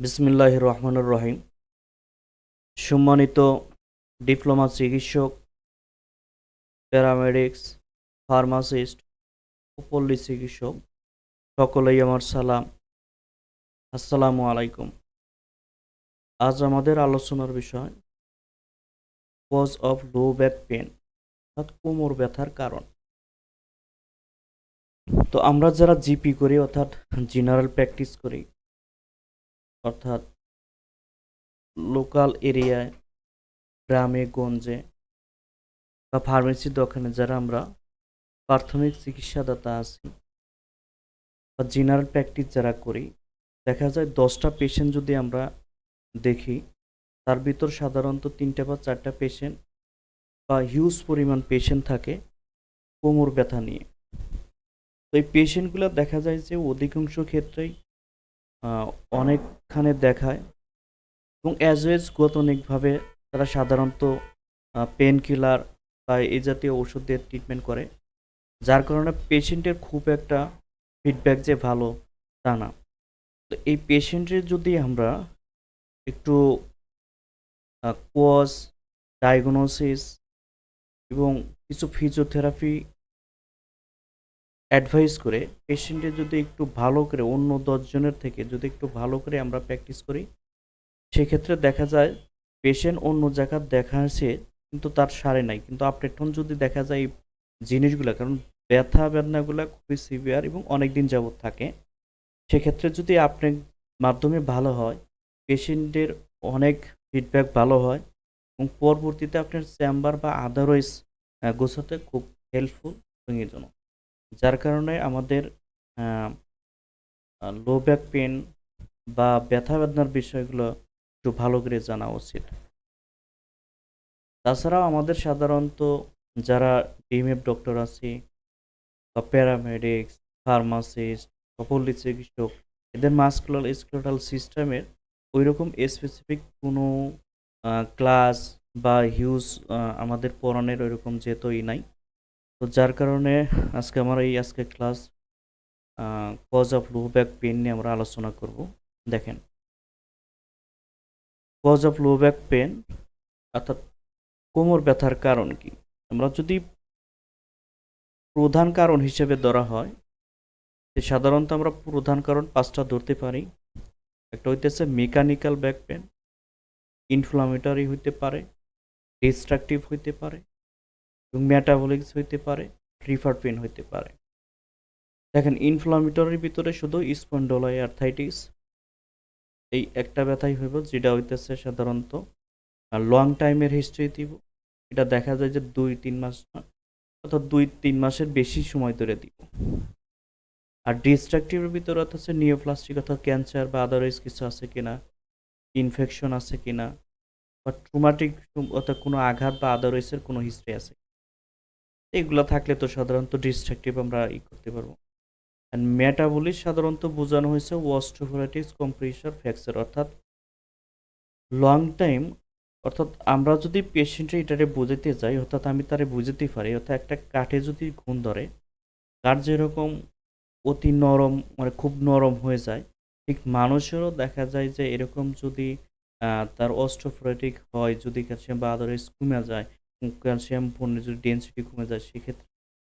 বিসমিল্লাহ রহমানুর রহিম সম্মানিত ডিপ্লোমা চিকিৎসক, প্যারামেডিক্স, ফার্মাসিস্ট, উপল্লী চিকিৎসক, সকলেই আমার সালাম। আসসালামু আলাইকুম। আজ আমাদের আলোচনার বিষয়, cause of low back pain অর্থাৎ কোমর ব্যথার কারণ। তো আমরা যারা জিপি করি, অর্থাৎ জেনারেল প্র্যাকটিস করি অর্থাৎ লোকাল এরিয়ায় গ্রামে, গঞ্জে বা ফার্মেসির দোকানে যারা আমরা প্রাথমিক চিকিৎসাদাতা আছি বা জেনারেল প্র্যাকটিস যারা করি, দেখা যায় দশটা পেশেন্ট যদি আমরা দেখি, তার ভিতর সাধারণত তিনটা বা চারটা পেশেন্ট বা হিউজ পরিমাণ পেশেন্ট থাকে কোমর ব্যথা নিয়ে। তো এই পেশেন্টগুলো দেখা যায় যে অধিকাংশ ক্ষেত্রেই অনেকখানে দেখায়। এবং অ্যাজ ওয়েজ গতনিকভাবে তারা সাধারণত পেন কিলার বা এই জাতীয় ওষুধ দিয়ে ট্রিটমেন্ট করে। যার কারণে পেশেন্টের খুব একটা ফিডব্যাক যে ভালো, তা না। তো এই পেশেন্টের যদি আমরা একটু কোয়াস ডায়াগনোসিস এবং কিছু ফিজিওথেরাপি অ্যাডভাইস করে পেশেন্টের যদি একটু ভালো করে অন্য দশজনের থেকে যদি একটু ভালো করে আমরা প্র্যাকটিস করি, সেক্ষেত্রে দেখা যায় পেশেন্ট অন্য জায়গার দেখাচ্ছে কিন্তু তার সারে নাই। কিন্তু আপডেটন যদি দেখা যায় জিনিসগুলো, কারণ ব্যথা বেদনাগুলো খুবই সিভিয়ার এবং অনেক দিন যাবত থাকে, সেক্ষেত্রে যদি আপনার মাধ্যমে ভালো হয় পেশেন্টের অনেক ফিডব্যাক ভালো হয় এবং পরবর্তীতে আপনার চেম্বার বা আদারওয়াইজ গোছাতে খুব হেল্পফুল রোগীর জন্য যার কারণে আমাদের লো ব্যাক পেন বা ব্যথা বেদনার বিষয়গুলো একটু ভালো করে জানা উচিত। তাছাড়াও আমাদের সাধারণত যারা ডিএমএফ ডক্টর আছে বা প্যারামেডিক্স ফার্মাসিস্ট বা চিকিৎসক, এদের মাস্কুলার স্কেলেটাল সিস্টেমের ওই রকম স্পেসিফিক কোনো ক্লাস বা হিউজ আমাদের পড়ানোর ওইরকম যেহেতুই নাই। তো যার কারণে আজকে আমার এই আজকে class cause of low back pain নিয়ে আমরা আলোচনা করব। দেখেন। Cause of low back pain অর্থাৎ কোমর ব্যথার কারণ কি? আমরা যদি প্রধান কারণ হিসেবে ধরা হয় সাধারণত আমরা প্রধান কারণ পাঁচটা ধরতে পারি। একটা হইতেছে মেকানিক্যাল ব্যাক পেন ইনফ্লামেটরি হইতে পারে ডিস্ট্রাকটিভ হইতে পারে এবং মেটাবলিক্স হইতে পারে রিফার পেন হইতে পারে। দেখেন ইনফ্লামেটরির ভিতরে শুধু স্পন্ডলাই আর্থাইটিস এই একটা ব্যথাই হইব, যেটা হইতেছে সাধারণত, আর লং টাইমের হিস্ট্রি দিব। এটা দেখা যায় যে দুই, তিন মাস অর্থাৎ দুই, তিন মাসের বেশি সময় ধরে দিব। আর ডিস্ট্রাকটিভের ভিতরে অর্থাৎ নিওপ্লাস্টিক অর্থাৎ ক্যান্সার বা আদারওয়াইজ কিছু আছে কিনা ইনফেকশন আছে কিনা, বা ট্রুমাটিক অর্থাৎ কোনো আঘাত বা আদারওয়াইজের কোনো হিস্ট্রি আছে এগুলো থাকলে তো সাধারণত ডিস্ট্রাকটিভ আমরা ই করতে পারব। অ্যান্ড মেটাবলিক সাধারণত বোঝানো হয়েছে ওয়াস্টোফোরাইটিস কম্প্রেশার ফ্র্যাকচার অর্থাৎ লং টাইম অর্থাৎ আমরা যদি পেশেন্টের এটারে বোঝাতে যাই, অর্থাৎ আমি তারে বুঝাতে পারি, অর্থাৎ একটা কাঠে যদি ঘুণ ধরে, কাঠ যেরকম অতি নরম মানে খুব নরম হয়ে যায়, ঠিক মানুষেরও দেখা যায় যে এরকম যদি তার অস্টোফোরেটিক হয়, যদি কাছে বা আদারওয়াইজ কমে যায় ক্যালসিয়াম পণ্যের যদি ডেন্সিটি কমে যায়, সেক্ষেত্রে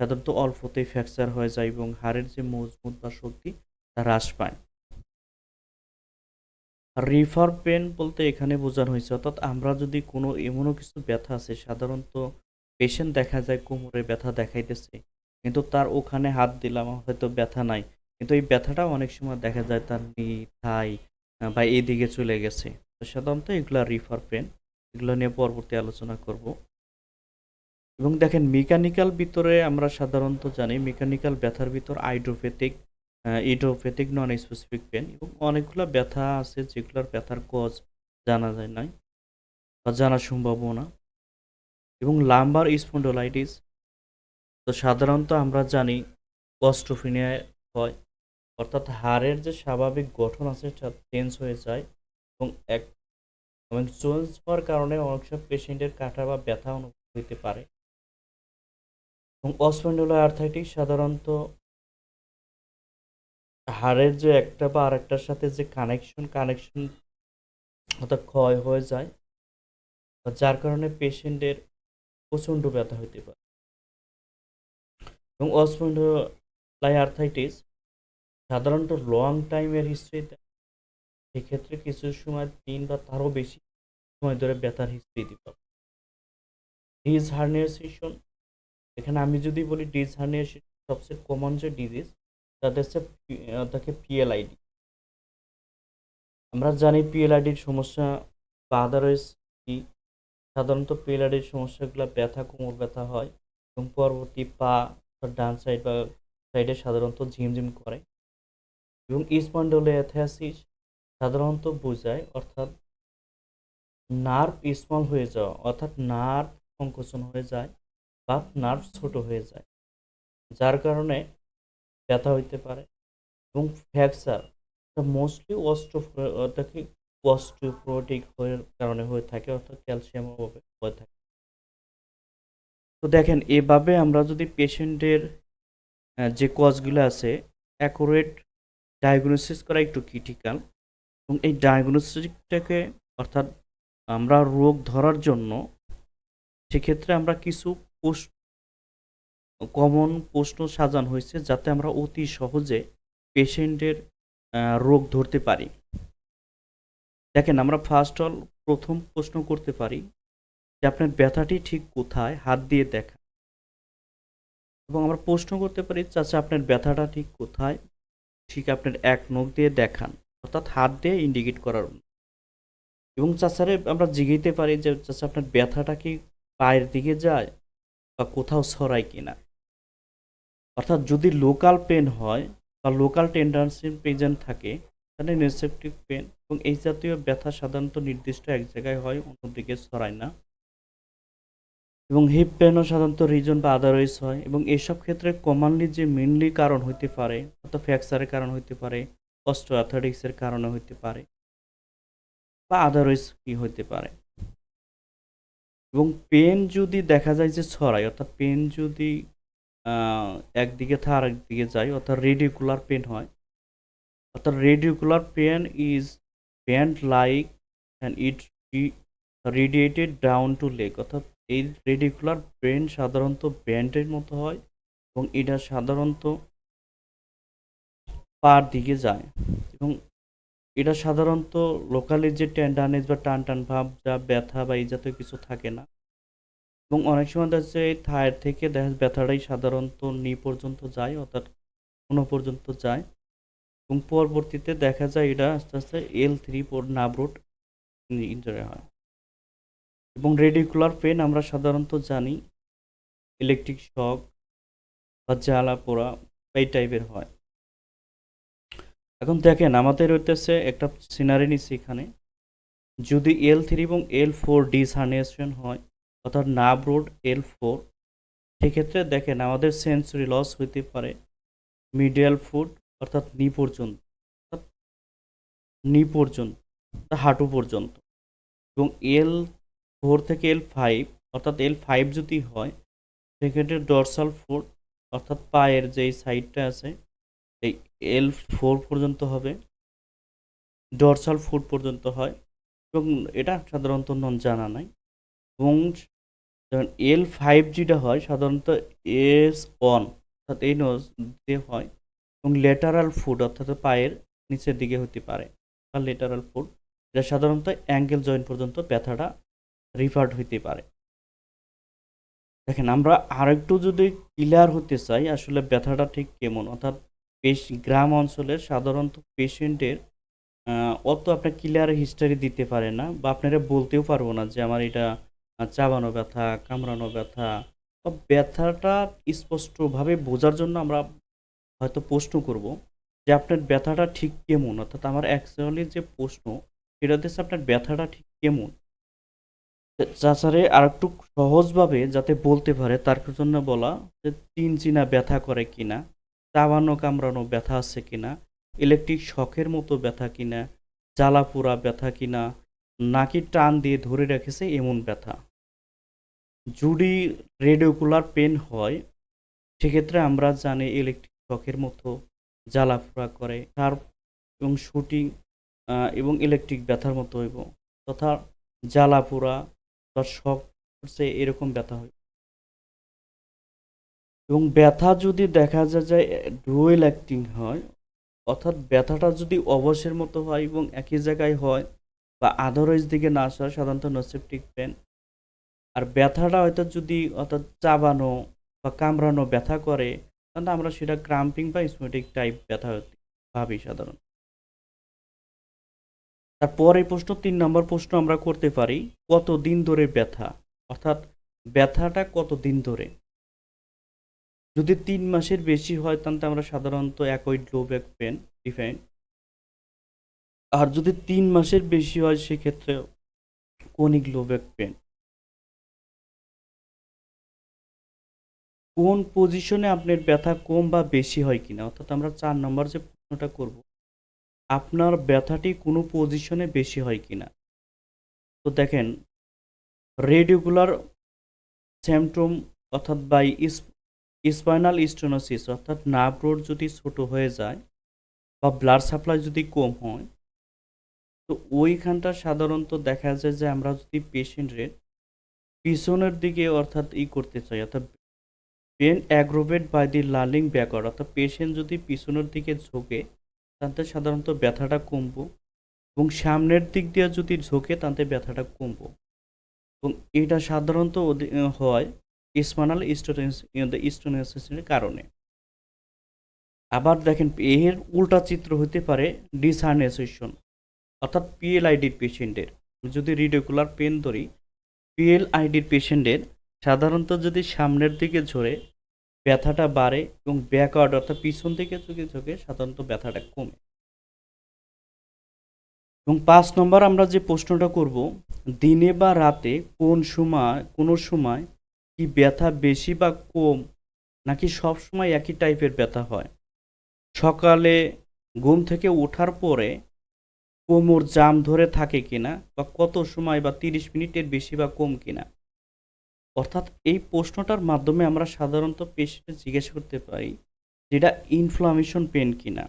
সাধারণত অল্পতেই ফ্র্যাকচার হয়ে যায় এবং হাড়ের যে মজবুত বা শক্তি তা হ্রাস পায়। রিফার পেন বলতে এখানে বোঝানো হয়েছে, অর্থাৎ আমরা যদি কোনো এমনও কিছু ব্যথা আছে, সাধারণত পেশেন্ট দেখা যায় কোমরে ব্যথা দেখাইতেছে, কিন্তু তার ওখানে হাত দিলাম হয়তো ব্যথা নাই, কিন্তু এই ব্যথাটা অনেক সময় দেখা যায় তার নি থাই বা এইদিকে চলে গেছে। তো সাধারণত এগুলা রিফার পেন এগুলো নিয়ে পরবর্তী আলোচনা করব। এবং দেখেন মেকানিক্যাল ভিতরে আমরা সাধারণত জানি মেকানিক্যাল ব্যথার ভিতর আইড্রোপেথিক ইডোপ্যাথিক নন স্পেসিফিক পেন এবং অনেকগুলো ব্যথা আছে যেগুলোর ব্যথার কজ জানা যায় নাই বা জানা সম্ভব না এবং লাম্বার স্পন্ডোলাইটিস তো সাধারণত আমরা জানি অস্ট্রোফিনিয়া হয়, অর্থাৎ হাড়ের যে স্বাভাবিক গঠন আছে সেটা চেঞ্জ হয়ে যায় এবং এক এবং চেঞ্জ হওয়ার কারণে অনেক সব পেশেন্টের কাটা বা ব্যথা অনুভব হতে পারে। এবং অসপেন্ডোলা আর্থাইটিস সাধারণত হাড়ের যে একটা বা আরেকটার সাথে যে কানেকশন কানেকশন অর্থাৎ ক্ষয় হয়ে যায় যার কারণে পেশেন্টের প্রচণ্ড ব্যথা হতে পারে। এবং অসপন্ডোলাই আর্থাইটিস সাধারণত লং টাইমের হিস্ট্রিতে সেক্ষেত্রে কিছু সময় তিন বা তারও বেশি সময় ধরে ব্যথার হিস্ট্রি দিতে ডিজ হার্নিয়েশন এখানে আমি যদি বলি ডিজ হার্নিয়েশন সবচেয়ে কমন যে ডিজিজ তাদের হচ্ছে তাকে পিএলআইডি আমরা জানি পিএলআইডির সমস্যা বা আদারওয়াইজ কি? সাধারণত পিএলআইডির সমস্যাগুলো ব্যথা, কোমর ব্যথা হয় এবং পরবর্তী পা ডান সাইড বা সাইডে সাধারণত ঝিমঝিম করে এবং স্পন্ডোলিয়াথিয়াসিস সাধারণত বোঝায়, অর্থাৎ নার্ভ স্মল হয়ে যাওয়া, অর্থাৎ নার্ভ সংকোচন হয়ে যায় বা নার্ভ ছোট হয়ে যায়, যার কারণে ব্যথা হইতে পারে এবং ফ্র্যাকচার মোস্টলি অস্ট্রো অর্থাৎ অস্টিওপ্রোটিক হয়ে, কারণে হয়ে থাকে, অর্থাৎ ক্যালসিয়াম অভাবে হয়ে থাকে। তো দেখেন, এভাবে আমরা যদি পেশেন্টের যে কজগুলো আছে অ্যাকুরেট ডায়াগনোসিস করা একটু ক্রিটিক্যাল এবং এই ডায়াগনোসিসটাকে অর্থাৎ আমরা রোগ ধরার জন্য, সেক্ষেত্রে আমরা কিছু পোস্ট কমন প্রশ্ন সাজানো হয়েছে যাতে আমরা অতি সহজে পেশেন্টের রোগ ধরতে পারি। দেখেন, আমরা ফার্স্ট অল প্রথম প্রশ্ন করতে পারি যে আপনার ব্যথাটি ঠিক কোথায়? হাত দিয়ে দেখা। এবং আমরা প্রশ্ন করতে পারি, চাচা, আপনার ব্যথাটা ঠিক কোথায়? ঠিক আপনার এক নখ দিয়ে দেখান। অর্থাৎ হাত দিয়ে ইন্ডিকেট করার এবং চাচারে আমরা জিগাইতে পারি যে, চাচা, আপনার ব্যথাটা কি পায়ের দিকে যায়? বা কোথাও ছড়ায় কিনা। অর্থাৎ যদি লোকাল পেন হয় বা লোকাল টেন্ডেন্সি প্রেজেন্ট থাকে, তাহলে রিসেপটিভ পেন এবং এই জাতীয় ব্যথা সাধারণত নির্দিষ্ট এক জায়গায় হয়, অন্যদিকে ছড়ায় না। এবং হিপ পেনও সাধারণত রিজন বা আদারওয়াইজ হয় এবং এইসব ক্ষেত্রে কমনলি যে মেনলি কারণ হইতে পারে, অর্থাৎ ফ্র্যাকচারের কারণ হইতে পারে অস্ট্রো অ্যাথলেটিক্সের কারণে হইতে পারে, বা আদারওয়াইজ কি হইতে পারে। এবং পেন যদি দেখা যায় যে ছড়ায়, অর্থাৎ পেন যদি একদিকে থা আর একদিকে যায়, অর্থাৎ রেডিকুলার পেন হয়, অর্থাৎ radicular pain is band like and it radiated down to leg অর্থাৎ এই রেডিকুলার পেন সাধারণত ব্যান্ডের মতো হয় এবং এটা সাধারণত পার দিকে যায় এবং এটা সাধারণত লোকালি যে টেন্ডানেজ বা টান টান ভাব, যা ব্যথা বা এই জাতীয় কিছু থাকে না। এবং অনেক সময় দেখা যাচ্ছে এই থায়ের থেকে দেখা ব্যথাটাই সাধারণত নি পর্যন্ত যায়, অর্থাৎ কোনো পর্যন্ত যায়। এবং পরবর্তীতে দেখা যায় এটা আস্তে আস্তে এল থ্রি নাবরুট ইঞ্জুরি হয়। এবং রেডিকুলার পেন আমরা সাধারণত জানি ইলেকট্রিক শক বা জ্বালা পোড়া এই টাইপের হয়। এখন দেখেন আমাদের হইতেছে একটা সিনারি নিচ্ছি এখানে। যদি এল থ্রি এবং এল ফোর ডিসহার্নিয়েশন হয়, অর্থাৎ নাব রোড এল ফোর সেক্ষেত্রে দেখেন আমাদের সেন্সরি লস হইতে পারে মিডিয়াল ফুড অর্থাৎ নি পর্যন্ত, অর্থাৎ নি পর্যন্ত হাঁটু পর্যন্ত। এবং এল ফোর থেকে এল ফাইভ অর্থাৎ এল ফাইভ যদি হয়, সেক্ষেত্রে ডরসাল ফুড অর্থাৎ পায়ের যেই সাইডটা আছে এই এল ফোর পর্যন্ত হবে ডরসাল ফুড পর্যন্ত হয়, এবং এটা সাধারণত নন জানা নাই, এবং যেমন এল ফাইভ জিটা হয়, সাধারণত এস ওয়ান অর্থাৎ এই নজ দিয়ে হয়, এবং লেটারাল ফুড অর্থাৎ পায়ের নিচের দিকে হতে পারে, বা লেটারাল ফুড এটা সাধারণত অ্যাঙ্গেল জয়েন্ট পর্যন্ত ব্যথাটা রিফার্ড হইতে পারে। দেখেন, আমরা আরেকটু যদি ক্লিয়ার হতে চাই, আসলে ব্যথাটা ঠিক কেমন? অর্থাৎ পেশ, গ্রাম অঞ্চলের সাধারণত পেশেন্টের অত আপনার ক্লিয়ার হিস্টোরি দিতে পারে না বা আপনারা বলতেও পারব না যে আমার এটা চাবানো ব্যথা, কামড়ানো ব্যথা। বা ব্যথাটা স্পষ্টভাবে বোঝার জন্য আমরা হয়তো প্রশ্ন করব যে আপনার ব্যথাটা ঠিক কেমন? অর্থাৎ আমার অ্যাকচুয়ালি যে প্রশ্ন, সেটা হচ্ছে আপনার ব্যথাটা ঠিক কেমন? চাচারে আর একটু সহজভাবে যাতে বলতে পারে, তার জন্য বলা যে তিন চিনা ব্যথা করে কিনা। চাবানো কামড়ানো ব্যথা আছে কিনা? ইলেকট্রিক শখের মতো ব্যথা কিনা? জ্বালা পোড়া ব্যথা কিনা? নাকি টান দিয়ে ধরে রেখেছে এমন ব্যথা। যদি রেডিকুলার পেন হয়, সেক্ষেত্রে আমরা জানি ইলেকট্রিক শখের মতো জ্বালা জ্বালাফোড়া করে শার্প এবং শুটিং এবং ইলেকট্রিক ব্যথার মতো হইব। তথা জ্বালা জ্বালাপোড়া বা শখ করছে এরকম ব্যথা হয় এবং ব্যথা যদি দেখা যায় যে ডুয়েল অ্যাক্টিং হয়, অর্থাৎ ব্যথাটা যদি অবশ্যের মতো হয় এবং একই জায়গায় হয় বা আদারওয়াইজ দিকে না আসা, সাধারণত নোসেপটিক পেন আর ব্যথাটা হয়তো যদি অর্থাৎ চাবানো বা কামড়ানো ব্যথা করে, তাহলে আমরা সেটা ক্রাম্পিং বা স্মোটিক টাইপ ব্যথা ভাবি সাধারণ তারপর এই প্রশ্ন, তিন নম্বর প্রশ্ন আমরা করতে পারি কত দিন ধরে ব্যথা? অর্থাৎ ব্যথাটা কত দিন ধরে? যদি তিন মাসের বেশি হয়, তাহলে আমরা সাধারণত একই লো ব্যাক পেন ডিফাইন আর যদি তিন মাসের বেশি হয়, সেক্ষেত্রে কোনিক লো ব্যাক পেন কোন পজিশনে আপনার ব্যথা কম বা বেশি হয় কিনা? অর্থাৎ আমরা চার নম্বর যে প্রশ্নটা করব, আপনার ব্যথাটি কোনো পজিশনে বেশি হয় কিনা? তো দেখেন রেডিকুলার স্যামট্রোম অর্থাৎ বাই স্পাইনাল স্টোনোসিস অর্থাৎ নার্ভ রোড যদি ছোট হয়ে যায় বা ব্লাড সাপ্লাই যদি কম হয়, তো ওইখানটা সাধারণত দেখা যায় যে আমরা যদি পেশেন্টের পিছনের দিকে অর্থাৎ ই করতে চাই, অর্থাৎ pain aggravated by the leaning backward অর্থাৎ পেশেন্ট যদি পিছনের দিকে ঝোঁকে, তাতে সাধারণত ব্যথাটা কমবো এবং সামনের দিক দিয়ে যদি ঝোঁকে, তাতে ব্যথাটা কমবো। এবং এটা সাধারণত হয় স্পানাল স্টোনেসিসের কারণে। আবার দেখেন, এর উল্টা চিত্র হতে পারে ডিসহার্নেসেশন অর্থাৎ পিএলআইডির পেশেন্টের। যদি রিডিকুলার পেন ধরি পিএলআইডির পেশেন্টের সাধারণত যদি সামনের দিকে ঝরে ব্যথাটা বাড়ে এবং ব্যাকওয়ার্ড অর্থাৎ পিছন থেকে চোখে চোখে সাধারণত ব্যথাটা কমে। এবং পাঁচ নম্বর আমরা যে প্রশ্নটা করব, দিনে বা রাতে কোন সময়, কোনো সময় কি ব্যথা বেশি বা কম, নাকি সব সময় একই টাইপের ব্যথা হয়? সকালে ঘুম থেকে ওঠার পরে কোমর জাম ধরে থাকে কিনা বা কত সময় বা তিরিশ মিনিটের বেশি বা কম কিনা? অর্থাৎ এই প্রশ্নটার মাধ্যমে আমরা সাধারণত পেশেন্টে জিজ্ঞেস করতে পারি যেটা ইনফ্লামেশন পেন কিনা।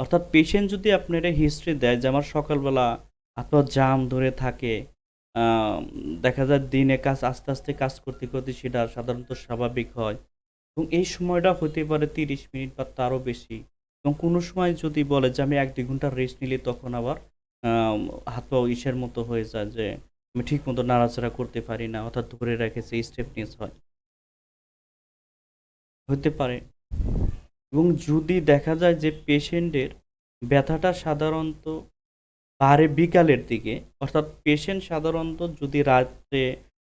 অর্থাৎ পেশেন্ট যদি আপনারা হিস্ট্রি দেয় যে আমার সকালবেলা আপনার জাম ধরে থাকে দেখা যায় দিনে কাজ, আস্তে আস্তে কাজ করতে করতে সেটা সাধারণত স্বাভাবিক হয়। এবং এই সময়টা হতে পারে তিরিশ মিনিট বা তারও বেশি। এবং কোনো সময় যদি বলে যে আমি এক দুই ঘণ্টা রেস্ট নিলে তখন আবার হাত পা ইসের মতো হয়ে যায় যে আমি ঠিক মতো নাড়াচাড়া করতে পারি না, অর্থাৎ ধরে রেখেছে স্টেপনেস হয়। হতে পারে। এবং যদি দেখা যায় যে পেশেন্টের ব্যথাটা সাধারণত বাড়ে বিকালের দিকে, অর্থাৎ পেশেন্ট সাধারণত যদি রাত্রে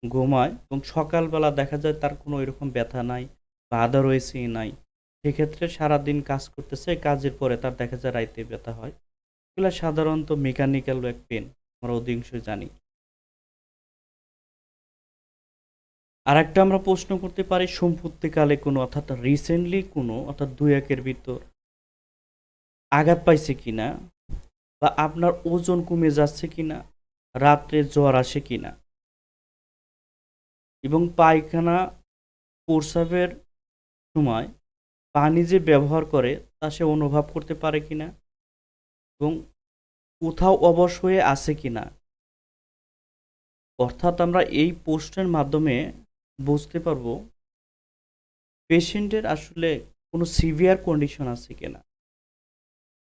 ঘুমায় এবং সকালবেলা দেখা যায় তার কোনো এরকম ব্যথা নাই বা আদারওয়াইজই নাই, সেক্ষেত্রে সারাদিন কাজ করতেছে, কাজের পরে তার দেখা যায় রাইতে ব্যথা হয়। এগুলো সাধারণত মেকানিক্যাল ব্যাক পেন আমরা অধিকাংশই জানি। আর একটা আমরা প্রশ্ন করতে পারি, সম্পত্তিকালে কোনো, অর্থাৎ রিসেন্টলি কোনো, অর্থাৎ দুই একের ভিতর আঘাত পাইছে কিনা বা আপনার ওজন কমে যাচ্ছে কিনা, রাত্রে জ্বর আসে কিনা। এবং পায়খানা প্রসাবের সময় পানি যে ব্যবহার করে, তা সে অনুভব করতে পারে কিনা এবং কোথাও অবশ হয়ে আছে কিনা। অর্থাৎ আমরা এই পোস্টের মাধ্যমে বুঝতে পারব, পেশেন্টের আসলে কোনো সিভিয়ার কন্ডিশন আছে কিনা।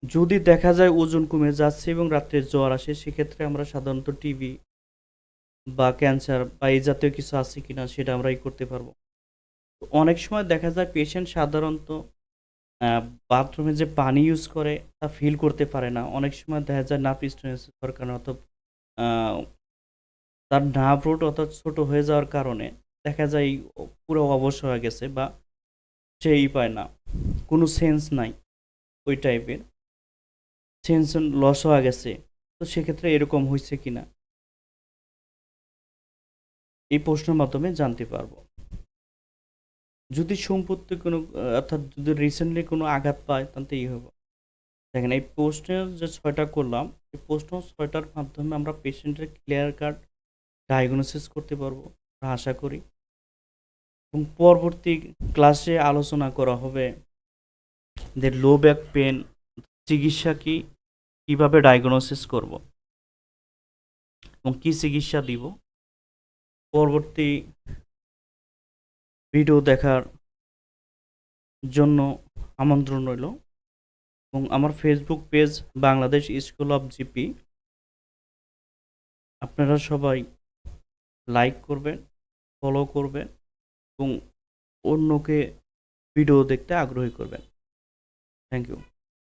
যদি দেখা যায় ওজন কমে যাচ্ছে এবং রাত্রে জ্বর আসে, সেক্ষেত্রে আমরা সাধারণত টিবি বা ক্যান্সার বা এই জাতীয় কিছু আছে কিনা সেটা আমরা ই করতে পারব। অনেক সময় দেখা যায় পেশেন্ট সাধারণত বাথরুমে যে পানি ইউজ করে তা ফিল করতে পারে না। অনেক সময় দেখা যায় নার্ভ স্টোনেসিসের কারণে অর্থাৎ তার নার্ভ রোড অর্থাৎ ছোট হয়ে যাওয়ার কারণে দেখা যায় পুরো অবশ হয়ে গেছে বা সেই পায় না। কোনো সেন্স নাই ওই টাইপের সেন্স লস হয়ে গেছে, তো সেক্ষেত্রে এরকম হয়েছে কিনা? এই প্রশ্নের মাধ্যমে জানতে পারব। যদি সম্পত্তি কোনো, অর্থাৎ যদি রিসেন্টলি কোনো আঘাত পায়, তাহলে এই হবে দেখেন, এই প্রশ্নের যে ছয়টা করলাম, এই প্রশ্ন ছয়টার মাধ্যমে আমরা পেশেন্টের ক্লিয়ার কার্ড ডায়াগনোসিস করতে পারব আশা করি। এবং পরবর্তী ক্লাসে আলোচনা করা হবে যে লো ব্যাক পেন চিকিৎসা কি কীভাবে ডায়াগনোসিস করব? এবং কি চিকিৎসা দিব? পরবর্তী ভিডিও দেখার জন্য আমন্ত্রণ রইল। এবং আমার Facebook page Bangladesh school of GP আপনারা সবাই লাইক করবেন ফলো করবেন এবং অন্যকে ভিডিও দেখতে আগ্রহী করবেন। Thank you